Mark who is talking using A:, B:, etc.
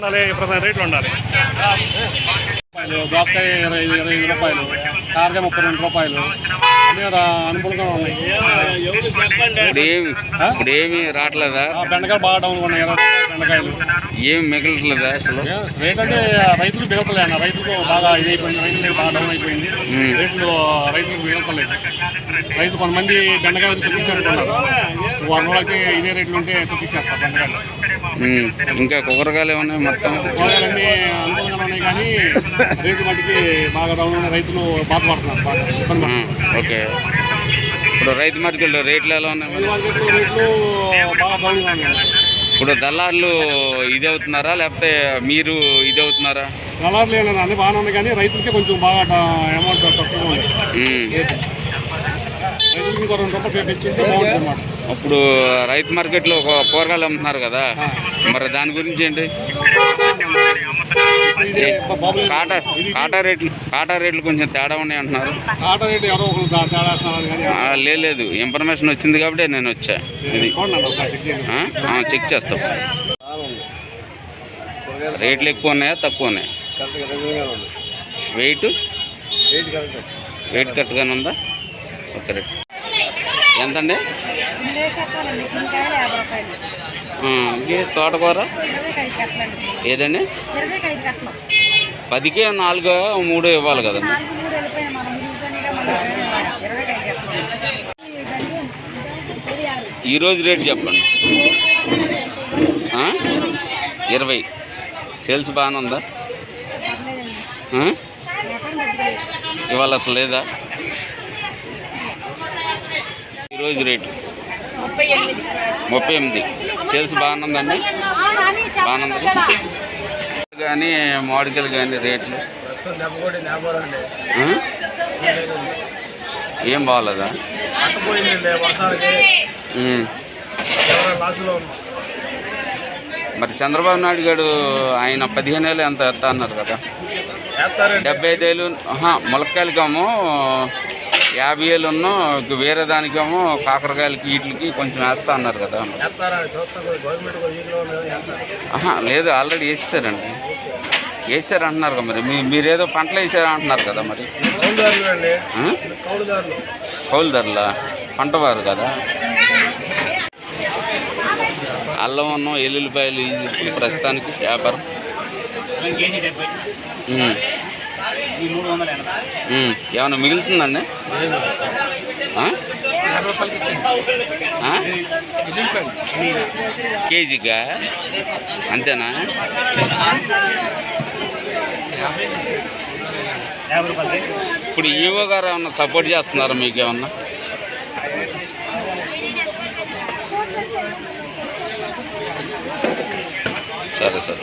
A: ఉండాలి ప్రధాన రేట్లు ఉండాలి. దోసకాయ ఇరవై ఇరవై ఐదు రూపాయలు కారకాయ ముప్పై రెండు రూపాయలు అన్నీ రా- అనుకూలంగా ఉన్నాయి.
B: ఇప్పుడు ఏమి? రావట్లేదా?
A: బెండకాయలు బాగా డౌన్ ఉన్నాయి ఇరవై బెండకాయలు.
B: ఏమి మిగలట్లేదా అసలు?
A: రేట్ అంటే రైతులు మిగతలే అన్న. రైతులకు బాగా ఇది అయిపోయింది రైతులు బాగా డౌన్ అయిపోయింది. రేట్లు రైతులకు రైతు కొంతమంది బెండకాయలు తగ్గించారనుకున్నారు ఇదే రేట్లు ఉంటే
B: ఇంకా కూరగాయలు ఏమన్నా మొత్తం
A: కూరగాయలన్నీ అనుకూలంగా ఉన్నాయి కానీ రేటు మటుకి బాగా డౌన్ ఉన్న రైతులు బాధపడుతున్నారు బాగా ఇబ్బంది
B: ఆ, ఓకే. ఇప్పుడు రైతు మార్కెట్లో రేట్లు ఎలా ఉన్నాయి మరి?
A: పడుతున్నారు రేట్లు బాగా డౌన్గా ఉన్నాయి.
B: ఇప్పుడు దళారులు ఇది అవుతున్నారా? లేకపోతే మీరు ఇది అవుతున్నారా?
A: కలర్లు ఏంటంటే అన్ని బాగానే ఉన్నాయి కానీ రైతులకి కొంచెం బాగా అమౌంట్ తక్కువగా ఉంది.
B: ఉమ్,
A: రైతులకి ఇంకో రెండు రూపాయలు తెచ్చింటే బాగుంటుంది అన్నమాట
B: ఇప్పుడు రైతు మార్కెట్లో ఒక కూరగాయలు అమ్ముతున్నారు కదా. మరి దాని గురించి ఏంటి? కాటా కాటా రేట్లు కాటా రేట్లు కొంచెం తేడా ఉన్నాయి అంటున్నారు. లేదు ఇన్ఫర్మేషన్ వచ్చింది కాబట్టి నేను వచ్చా. ఇది
A: చెక్
B: చేస్తాం. రేట్లు ఎక్కువ ఉన్నాయా తక్కువ ఉన్నాయా? వెయిట్ వెయిట్ కరెక్ట్గానే ఉందా? Okay rate. ఎంతండి? ఇది తోటకూర? ఏదండి? పదికే నాలుగు మూడు ఇవ్వాలి కదండి. ఈరోజు రేట్ చెప్పండి. ఇరవై. సేల్స్ బాగానే ఉందా? ఇవాళ అసలు లేదా? ఈరోజు రేటు? ముప్పై ఎనిమిది. సేల్స్ బాగానే ఉంది కానీ మామిడికాయలు కానీ రేట్లు? ఏం బాగాలేదా? మరి చంద్రబాబు నాయుడు గారు ఆయన పదిహేను ఏళ్ళు ఎంత ఎత్తా అన్నారు కదా? డెబ్బై ఐదేళ్ళు ఆహా, ములక్కాయలకేమో యాభై ఏళ్ళు ఉన్నో వేరే దానికేమో కాకరకాయలకి వీటికి కొంచెం వేస్తా అన్నారు కదా. లేదు ఆల్రెడీ వేసేసారండి. వేసారు అంటున్నారు కదా మరి. మీ మీరేదో పంటలు వేసారు అంటున్నారు కదా మరి. కౌలు ధరలా పంటవారు కదా. అల్లం అన్నం ఎల్లుల్లిపాయలు ప్రస్తుతానికి వ్యాపారం. ఏమన్నా మిగులుతుందండి? కేజీకా? అంతేనా? ఇప్పుడు ఈవో గారు ఏమన్నా సపోర్ట్ చేస్తున్నారా మీకేమన్నా? సరే సరే.